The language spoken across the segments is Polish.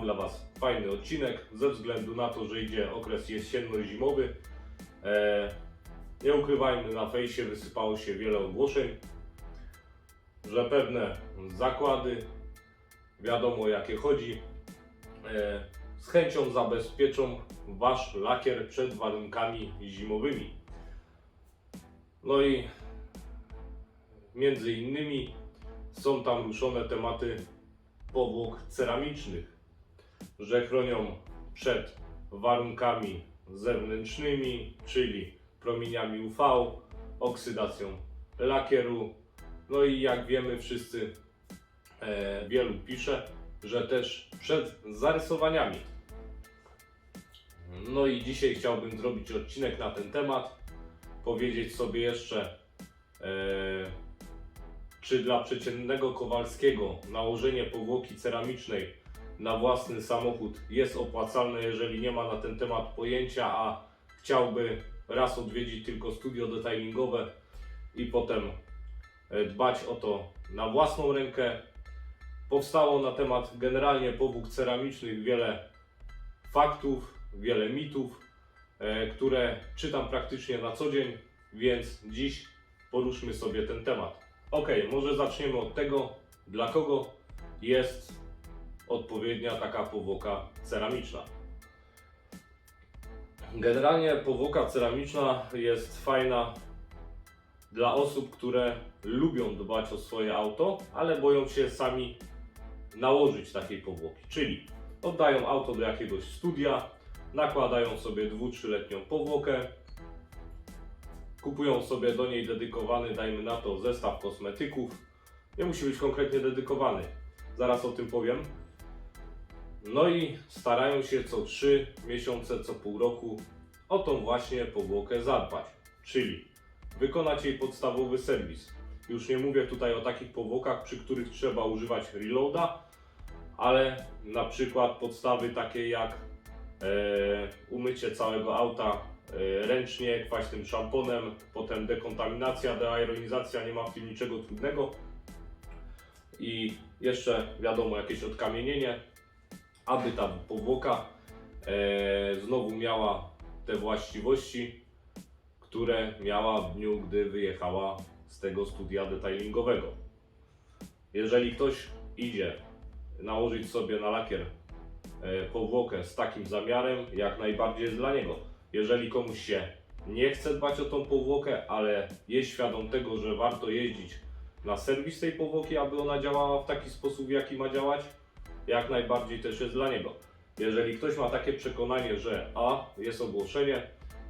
dla Was fajny odcinek, ze względu na to, że idzie okres jesienno-zimowy. E, nie ukrywajmy, na fejsie wysypało się wiele ogłoszeń, że pewne zakłady, wiadomo o jakie chodzi, e, z chęcią zabezpieczą Wasz lakier przed warunkami zimowymi. No i między innymi są tam ruszone tematy powłok ceramicznych, że chronią przed warunkami zewnętrznymi, czyli promieniami UV, oksydacją lakieru. No i jak wiemy wszyscy, e, wielu pisze, że też przed zarysowaniami. No i dzisiaj chciałbym zrobić odcinek na ten temat, powiedzieć sobie jeszcze, e, czy dla przeciętnego Kowalskiego nałożenie powłoki ceramicznej na własny samochód jest opłacalne, jeżeli nie ma na ten temat pojęcia, a chciałby raz odwiedzić tylko studio detailingowe i potem e, dbać o to na własną rękę. Powstało na temat generalnie powłók ceramicznych wiele faktów, wiele mitów, e, które czytam praktycznie na co dzień, więc dziś poruszmy sobie ten temat. Ok, może zaczniemy od tego, dla kogo jest odpowiednia taka powłoka ceramiczna. Generalnie powłoka ceramiczna jest fajna dla osób, które lubią dbać o swoje auto, ale boją się sami nałożyć takiej powłoki. Czyli oddają auto do jakiegoś studia, nakładają sobie 2-3-letnią powłokę, kupują sobie do niej dedykowany, dajmy na to, zestaw kosmetyków. Nie musi być konkretnie dedykowany, zaraz o tym powiem. No i starają się co 3 miesiące, co pół roku o tą właśnie powłokę zadbać, czyli wykonać jej podstawowy serwis. Już nie mówię tutaj o takich powłokach, przy których trzeba używać reloada, ale na przykład podstawy takie jak umycie całego auta e, ręcznie kwaśnym szamponem, potem dekontaminacja, deaeronizacja, nie ma w tym niczego trudnego i jeszcze wiadomo jakieś odkamienienie, aby ta powłoka e, znowu miała te właściwości, które miała w dniu, gdy wyjechała z tego studia detailingowego. Jeżeli ktoś idzie nałożyć sobie na lakier e, powłokę z takim zamiarem, jak najbardziej jest dla niego. Jeżeli komuś się nie chce dbać o tą powłokę, ale jest świadom tego, że warto jeździć na serwis tej powłoki, aby ona działała w taki sposób, w jaki ma działać, jak najbardziej też jest dla niego. Jeżeli ktoś ma takie przekonanie, że a, jest ogłoszenie,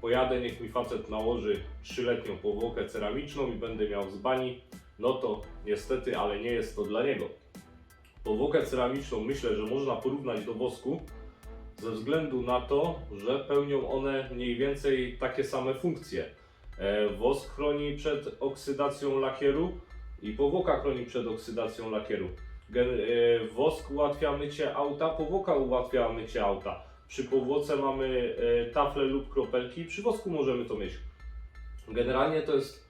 pojadę, niech mi facet nałoży 3-letnią powłokę ceramiczną i będę miał z bani, no to niestety, ale nie jest to dla niego. Powłokę ceramiczną myślę, że można porównać do wosku, ze względu na to, że pełnią one mniej więcej takie same funkcje. E, Wosk chroni przed oksydacją lakieru i powłoka chroni przed oksydacją lakieru. E, wosk ułatwia mycie auta, powłoka ułatwia mycie auta. Przy powłoce mamy e, tafle lub kropelki, przy wosku możemy to mieć. Generalnie to jest,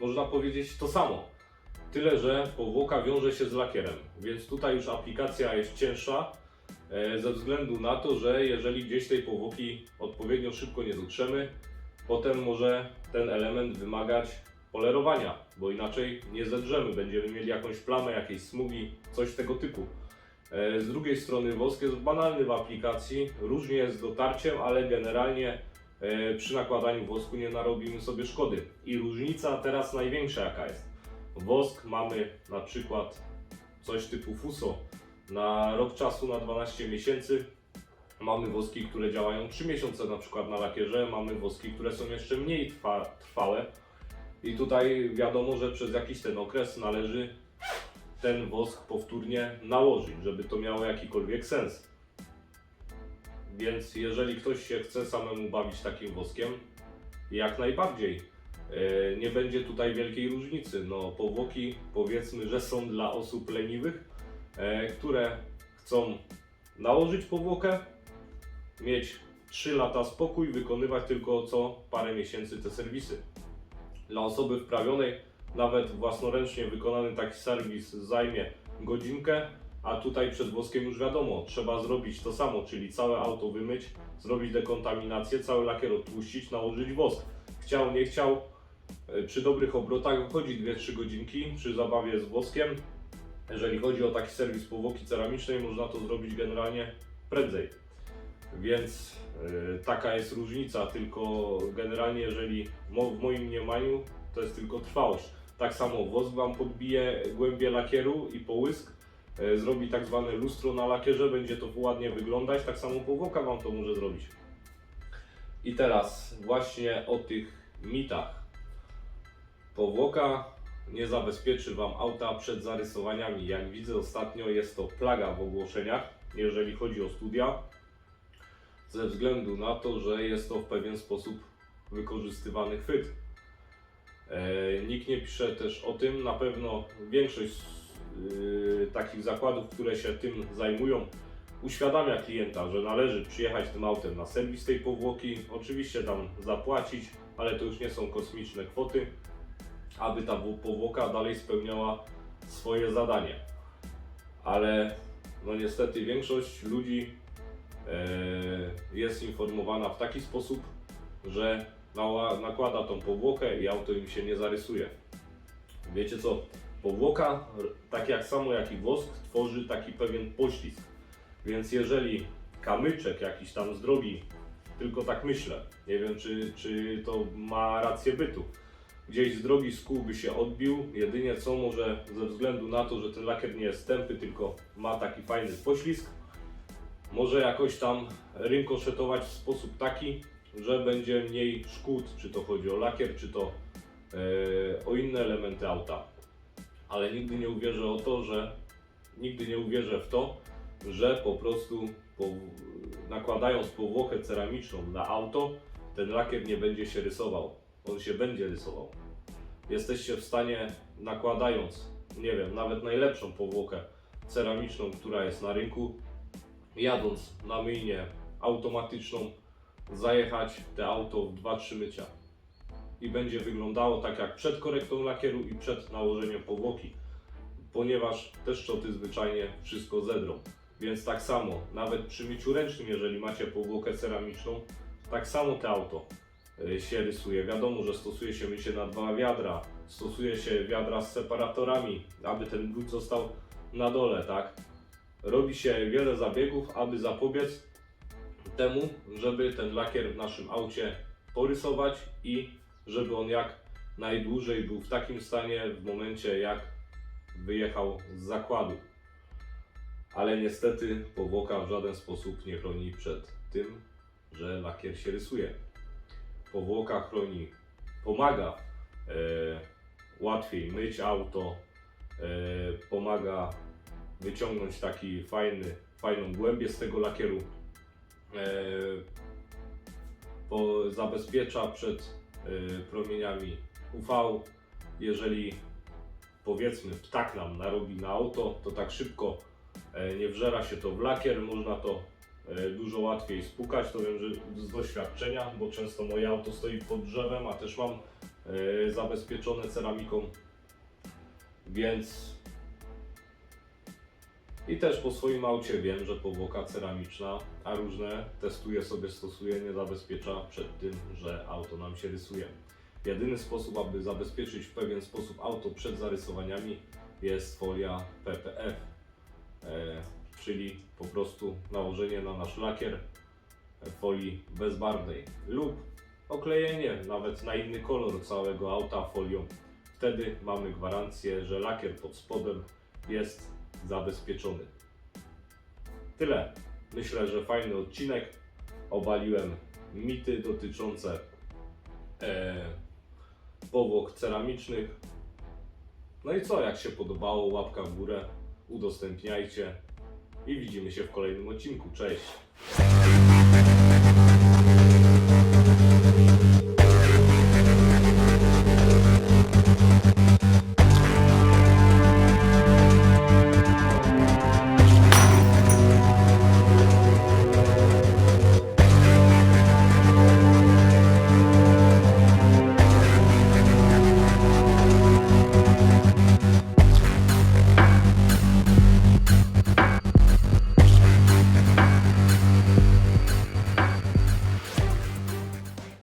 można powiedzieć, to samo. Tyle, że powłoka wiąże się z lakierem, więc tutaj już aplikacja jest cięższa e, ze względu na to, że jeżeli gdzieś tej powłoki odpowiednio szybko nie dotrzemy, potem może ten element wymagać polerowania, bo inaczej nie zedrzemy, będziemy mieli jakąś plamę, jakieś smugi, coś tego typu. E, Z drugiej strony wosk jest banalny w aplikacji, różnie jest z dotarciem, ale generalnie e, przy nakładaniu wosku nie narobimy sobie szkody. I różnica teraz największa jaka jest. Wosk mamy na przykład coś typu FUSO na rok czasu, na 12 miesięcy. Mamy woski, które działają 3 miesiące na przykład na lakierze, mamy woski, które są jeszcze mniej trwa, trwałe. I tutaj wiadomo, że przez jakiś ten okres należy ten wosk powtórnie nałożyć, żeby to miało jakikolwiek sens. Więc jeżeli ktoś się chce samemu bawić takim woskiem, jak najbardziej. E, Nie będzie tutaj wielkiej różnicy. No, powłoki powiedzmy, że są dla osób leniwych, e, które chcą nałożyć powłokę, mieć 3 lata spokój, wykonywać tylko co parę miesięcy te serwisy. Dla osoby wprawionej nawet własnoręcznie wykonany taki serwis zajmie godzinkę, A tutaj przed woskiem już wiadomo, trzeba zrobić to samo, czyli całe auto wymyć, zrobić dekontaminację, cały lakier odtłuścić, nałożyć wosk. Chciał, nie chciał, przy dobrych obrotach wychodzi 2-3 godzinki przy zabawie z woskiem. Jeżeli chodzi o taki serwis powłoki ceramicznej, można to zrobić generalnie prędzej. Więc e, taka jest różnica, tylko generalnie jeżeli mo, w moim mniemaniu to jest tylko trwałość. Tak samo wosk Wam podbije głębie lakieru i połysk, e, zrobi tak zwane lustro na lakierze, będzie to ładnie wyglądać, tak samo powłoka Wam to może zrobić. I teraz właśnie o tych mitach. Powłoka nie zabezpieczy Wam auta przed zarysowaniami. Jak widzę ostatnio jest to plaga w ogłoszeniach, jeżeli chodzi o studia, ze względu na to, że jest to w pewien sposób wykorzystywany chwyt. E, nikt nie pisze też o tym, na pewno większość yy, takich zakładów, które się tym zajmują, uświadamia klienta, że należy przyjechać tym autem na serwis tej powłoki, oczywiście tam zapłacić, ale to już nie są kosmiczne kwoty, aby ta powłoka dalej spełniała swoje zadanie. Ale no niestety większość ludzi e, jest informowana w taki sposób, że nakłada tą powłokę i auto im się nie zarysuje. Wiecie co? Powłoka, tak jak samo jak i wosk, tworzy taki pewien poślizg. Więc jeżeli kamyczek jakiś tam z drogi, tylko tak myślę, nie wiem czy, czy to ma rację bytu, gdzieś z drogi z kół by się odbił, jedynie co może ze względu na to, że ten lakier nie jest tępy, tylko ma taki fajny poślizg, może jakoś tam rynkoszetować w sposób taki, że będzie mniej szkód, czy to chodzi o lakier, czy to e, o inne elementy auta. Ale nigdy nie uwierzę o to, że nigdy nie uwierzę w to, że po prostu po, nakładając powłokę ceramiczną na auto, ten lakier nie będzie się rysował. On się będzie rysował. Jesteście w stanie nakładając, nie wiem, nawet najlepszą powłokę ceramiczną, która jest na rynku, jadąc na myjnię automatyczną, zajechać te auto w 2-3 mycia. I będzie wyglądało tak jak przed korektą lakieru i przed nałożeniem powłoki, ponieważ te szczoty zwyczajnie wszystko zedrą. Więc tak samo, nawet przy myciu ręcznym, jeżeli macie powłokę ceramiczną, tak samo te auto się rysuje. Wiadomo, że stosuje się mycie na dwa wiadra, stosuje się wiadra z separatorami, aby ten brud został na dole, tak? Robi się wiele zabiegów, aby zapobiec temu, żeby ten lakier w naszym aucie porysować i żeby on jak najdłużej był w takim stanie w momencie jak wyjechał z zakładu. Ale niestety powłoka w żaden sposób nie chroni przed tym, że lakier się rysuje. Powłoka chroni, pomaga e, łatwiej myć auto, e, pomaga wyciągnąć taki fajny, fajną głębię z tego lakieru, e, po, zabezpiecza przed e, promieniami UV. Jeżeli powiedzmy ptak nam narobi na auto, to tak szybko e, nie wżera się to w lakier, można to dużo łatwiej spukać, to wiem, że z doświadczenia, bo często moje auto stoi pod drzewem, a też mam e, zabezpieczone ceramiką, więc i też po swoim aucie wiem, że powłoka ceramiczna, a różne testuję sobie, stosuję, nie zabezpiecza przed tym, że auto nam się rysuje. Jedyny sposób, aby zabezpieczyć w pewien sposób auto przed zarysowaniami jest folia PPF, e, czyli po prostu nałożenie na nasz lakier folii bezbarwnej lub oklejenie nawet na inny kolor całego auta folią. Wtedy mamy gwarancję, że lakier pod spodem jest zabezpieczony. Tyle. Myślę, że fajny odcinek. Obaliłem mity dotyczące e, powłok ceramicznych. No i co, jak się podobało, łapka w górę, udostępniajcie i widzimy się w kolejnym odcinku. Cześć!